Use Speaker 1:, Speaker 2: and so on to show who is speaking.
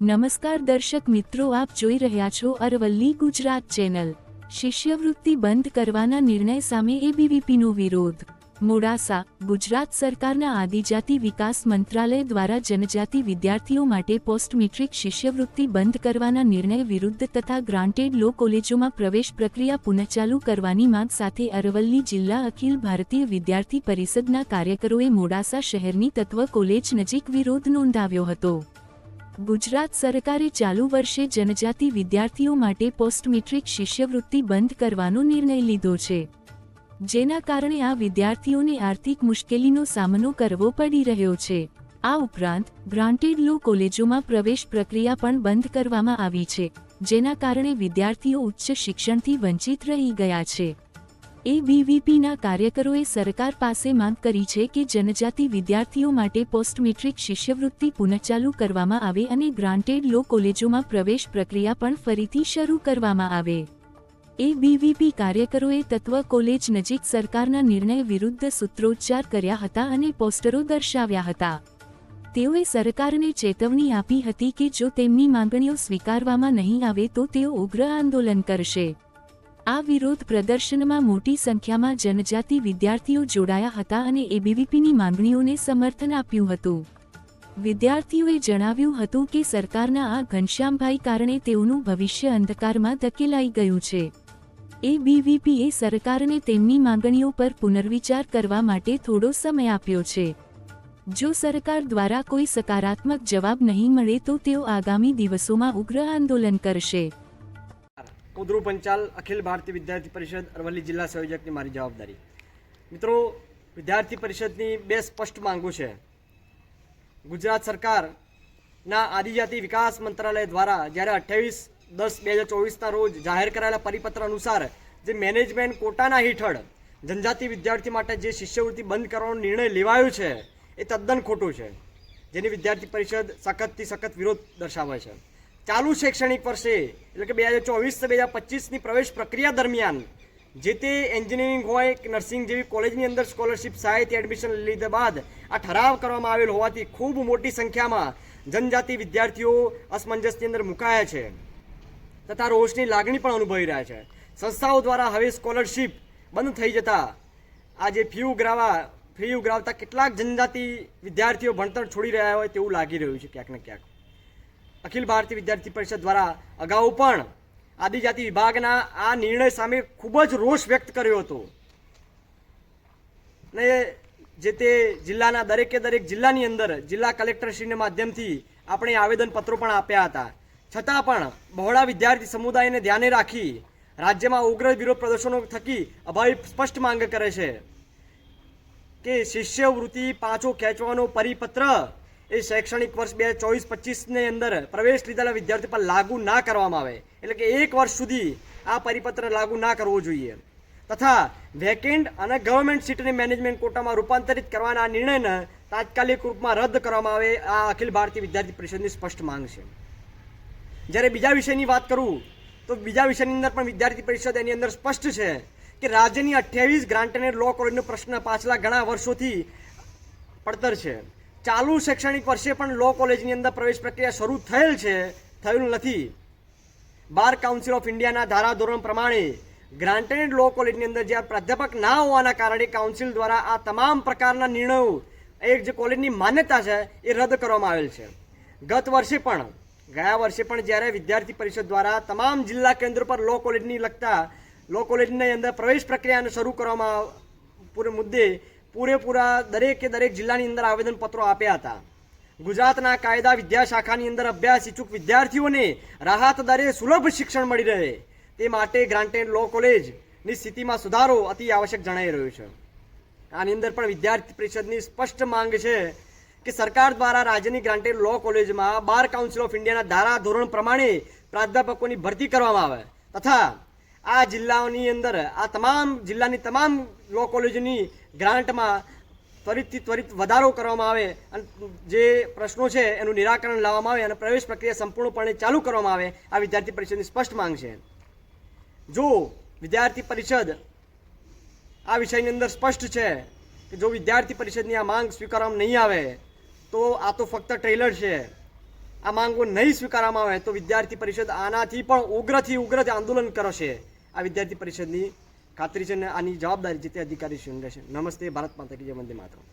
Speaker 1: નમસ્કાર દર્શક મિત્રો, આપ જોઈ રહ્યા છો અરવલ્લી ગુજરાત ચેનલ. શિષ્યવૃત્તિ બંધ કરવાના નિર્ણય સામે એબીવીપીનો વિરોધ. મોડાસા, ગુજરાત સરકારના આદિજાતિ વિકાસ મંત્રાલય દ્વારા જનજાતિ વિદ્યાર્થીઓ માટે પોસ્ટ મેટ્રિક શિષ્યવૃત્તિ બંધ કરવાના નિર્ણય વિરુદ્ધ તથા ગ્રાન્ટેડ લો કોલેજોમાં પ્રવેશ પ્રક્રિયા પુનઃચાલુ કરવાની માંગ સાથે અરવલ્લી જિલ્લા અખિલ ભારતીય વિદ્યાર્થી પરિષદના કાર્યકરોએ મોડાસા શહેરની તત્વ કોલેજ નજીક વિરોધ નોંધાવ્યો હતો. ગુજરાત સરકારે ચાલુ વર્ષે જનજાતિ વિદ્યાર્થીઓ માટે પોસ્ટ મેટ્રિક શિષ્યવૃત્તિ બંધ કરવાનો નિર્ણય લીધો છે. જેના કારણે આ વિદ્યાર્થીઓને આર્થિક મુશ્કેલીનો સામનો કરવો પડી રહ્યો છે. આ ઉપરાંત ગ્રાન્ટેડ લો કોલેજોમાં પ્રવેશ પ્રક્રિયા પણ બંધ કરવામાં આવી છે, જેના કારણે વિદ્યાર્થીઓ ઉચ્ચ શિક્ષણથી વંચિત રહી ગયા છે. એબીવીપીના કાર્યકરોએ સરકાર પાસે માંગ કરી છે કે જનજાતિ વિદ્યાર્થીઓ માટે પોસ્ટ મેટ્રિક શિષ્યવૃત્તિ પુનઃચાલુ કરવામાં આવે અને ગ્રાન્ટેડ લો કોલેજોમાં પ્રવેશ પ્રક્રિયા પણ ફરીથી શરૂ કરવામાં આવે. એબીવીપી કાર્યકરોએ તત્વ કોલેજ નજીક સરકારના નિર્ણય વિરુદ્ધ સૂત્રોચ્ચાર કર્યા હતા અને પોસ્ટરો દર્શાવ્યા હતા. તેઓએ સરકારને ચેતવણી આપી હતી કે જો તેમની માંગણીઓ સ્વીકારવામાં નહીં આવે તો તેઓ ઉગ્ર આંદોલન કરશે. આ વિરોધ પ્રદર્શનમાં મોટી સંખ્યામાં જનજાતિ વિદ્યાર્થીઓ જોડાયા હતા અને એબીવીપીની માંગણીઓને સમર્થન આપ્યું હતું. વિદ્યાર્થીઓએ જણાવ્યું હતું કે સરકારના આ ઘનશ્યામભાઈ કારણે તેઓનું ભવિષ્ય અંધકારમાં ધકેલાઈ ગયું છે. એબીવીપીએ સરકારને તેમની માંગણીઓ પર પુનર્વિચાર કરવા માટે થોડો સમય આપ્યો છે. જો સરકાર દ્વારા કોઈ સકારાત્મક જવાબ નહીં મળે તો તેઓ આગામી દિવસોમાં ઉગ્ર આંદોલન કરશે.
Speaker 2: કુદરુ પંચાલ અખિલ ભારતીય વિદ્યાર્થી પરિષદ અરવલ્લી જિલ્લા સંયોજકની મારી જવાબદારી. મિત્રો, વિદ્યાર્થી પરિષદની બે સ્પષ્ટ માંગો છે. ગુજરાત સરકારના આદિજાતિ વિકાસ મંત્રાલય દ્વારા જ્યારે અઠ્યાવીસ દસ બે હજાર ચોવીસના રોજ જાહેર કરાયેલા પરિપત્ર અનુસાર જે મેનેજમેન્ટ કોટાના હેઠળ જનજાતિ વિદ્યાર્થી માટે જે શિષ્યવૃત્તિ બંધ કરવાનો નિર્ણય લેવાયો છે, એ તદ્દન ખોટું છે. જેની વિદ્યાર્થી પરિષદ સખતથી સખત વિરોધ દર્શાવે છે. ચાલુ શૈક્ષણિક વર્ષે, એટલે કે બે હજાર ચોવીસ બે હજાર પચીસની પ્રવેશ પ્રક્રિયા દરમિયાન, જે તે એન્જિનિયરિંગ હોય કે નર્સિંગ જેવી કોલેજની અંદર સ્કોલરશિપ સહાયથી એડમિશન લીધા બાદ આ ઠરાવ કરવામાં આવેલ હોવાથી ખૂબ મોટી સંખ્યામાં જનજાતિ વિદ્યાર્થીઓ અસમંજસની અંદર મુકાયા છે તથા રોષની લાગણી પણ અનુભવી રહ્યા છે. સંસ્થાઓ દ્વારા હવે સ્કોલરશિપ બંધ થઈ જતા આજે ફી ઉઘરાવા, ફી ઉઘરાવતા કેટલાક જનજાતિ વિદ્યાર્થીઓ ભણતર છોડી રહ્યા હોય તેવું લાગી રહ્યું છે ક્યાંક ને ક્યાંક. અખિલ ભારતીય વિદ્યાર્થી પરિષદ દ્વારા અગાઉ પણ આદિજાતિ વિભાગના આ નિર્ણય સામે ખૂબ જ રોષ વ્યક્ત કર્યો હતો. ને જે તે જિલ્લાના દરેકે દરેક જિલ્લાની અંદર જિલ્લા કલેક્ટરશ્રીના માધ્યમથી આપણે આવેદનપત્રો પણ આપ્યા હતા. છતાં પણ બહોળા વિદ્યાર્થી સમુદાયને ધ્યાને રાખી રાજ્યમાં ઉગ્ર વિરોધ પ્રદર્શનો થકી અભાવી સ્પષ્ટ માંગ કરે છે કે શિષ્યવૃત્તિ પાછો ખેંચવાનો પરિપત્ર એ શૈક્ષણિક વર્ષ બે ચોવીસ, પચીસની અંદર પ્રવેશ લીધેલા વિદ્યાર્થી પર લાગુ ના કરવામાં આવે. એટલે કે એક વર્ષ સુધી આ પરિપત્ર લાગુ ના કરવો જોઈએ. તથા વેકેન્ટ અને ગવર્મેન્ટ સીટની મેનેજમેન્ટ કોટામાં રૂપાંતરિત કરવાના નિર્ણયને તાત્કાલિક રૂપમાં રદ કરવામાં આવે, આ અખિલ ભારતીય વિદ્યાર્થી પરિષદની સ્પષ્ટ માંગ છે. જ્યારે બીજા વિષયની વાત કરું, તો બીજા વિષયની અંદર પણ વિદ્યાર્થી પરિષદ એની અંદર સ્પષ્ટ છે કે રાજ્યની અઠ્યાવીસ ગ્રાન્ટેડ લો કોલેજનો પ્રશ્ન પાછલા ઘણા વર્ષોથી પડતર છે. ચાલુ શૈક્ષણિક વર્ષે પણ લો કોલેજની અંદર પ્રવેશ પ્રક્રિયા શરૂ થયેલ છે, થયેલું નથી. બાર કાઉન્સિલ ઓફ ઇન્ડિયાના ધારાધોરણ પ્રમાણે ગ્રાન્ટેડ લો કોલેજની અંદર જ્યાં પ્રાધ્યાપક ના હોવાના કારણે કાઉન્સિલ દ્વારા આ તમામ પ્રકારના નિર્ણયો એક જે કોલેજની માન્યતા છે એ રદ કરવામાં આવેલ છે. ગત વર્ષે પણ, ગયા વર્ષે પણ જ્યારે વિદ્યાર્થી પરિષદ દ્વારા તમામ જિલ્લા કેન્દ્રો પર લો કોલેજની લગતા લો કોલેજની અંદર પ્રવેશ પ્રક્રિયાને શરૂ કરવામાં, પૂરે મુદ્દે પૂરેપૂરા દરેકે દરેક જિલ્લાની અંદર આવેદનપત્રો આપ્યા હતા. ગુજરાતના કાયદા વિદ્યા શાખાની અંદર અભ્યાસ ઇચ્છુક વિદ્યાર્થીઓને રાહત દરે સુલભ શિક્ષણ મળી રહે. તે માટે ગ્રાન્ટેડ લો કોલેજની સ્થિતિમાં સુધારો અતિ આવશ્યક જણાઈ રહ્યો છે. આની અંદર પણ વિદ્યાર્થી પરિષદની સ્પષ્ટ માંગ છે કે સરકાર દ્વારા રાજ્યની ગ્રાન્ટેડ લો કોલેજમાં બાર કાઉન્સિલ ઓફ ઇન્ડિયાના ધારા ધોરણ પ્રમાણે પ્રાધ્યાપકોની ભરતી કરવામાં આવે તથા આ જિલ્લાઓની અંદર, આ તમામ જિલ્લાની તમામ લો કોલેજોની ગ્રાન્ટમાં ત્વરિતથી ત્વરિત વધારો કરવામાં આવે અને જે પ્રશ્નો છે એનું નિરાકરણ લાવવામાં આવે અને પ્રવેશ પ્રક્રિયા સંપૂર્ણપણે ચાલુ કરવામાં આવે, આ વિદ્યાર્થી પરિષદની સ્પષ્ટ માંગ છે. જો વિદ્યાર્થી પરિષદ આ વિષયની અંદર સ્પષ્ટ છે કે જો વિદ્યાર્થી પરિષદની આ માંગ સ્વીકારવામાં નહીં આવે, તો આ તો ફક્ત ટ્રેલર છે. આ માંગો નહીં સ્વીકારવામાં આવે તો વિદ્યાર્થી પરિષદ આનાથી પણ ઉગ્રથી ઉગ્ર આંદોલન કરશે. આ વિદ્યાર્થી પરિષદની ખાતરી છે અને આની જવાબદારી જે તે અધિકારીશ્રીની રહેશે નમસ્તે, ભારત માતા કી જય, વંદે માતરમ.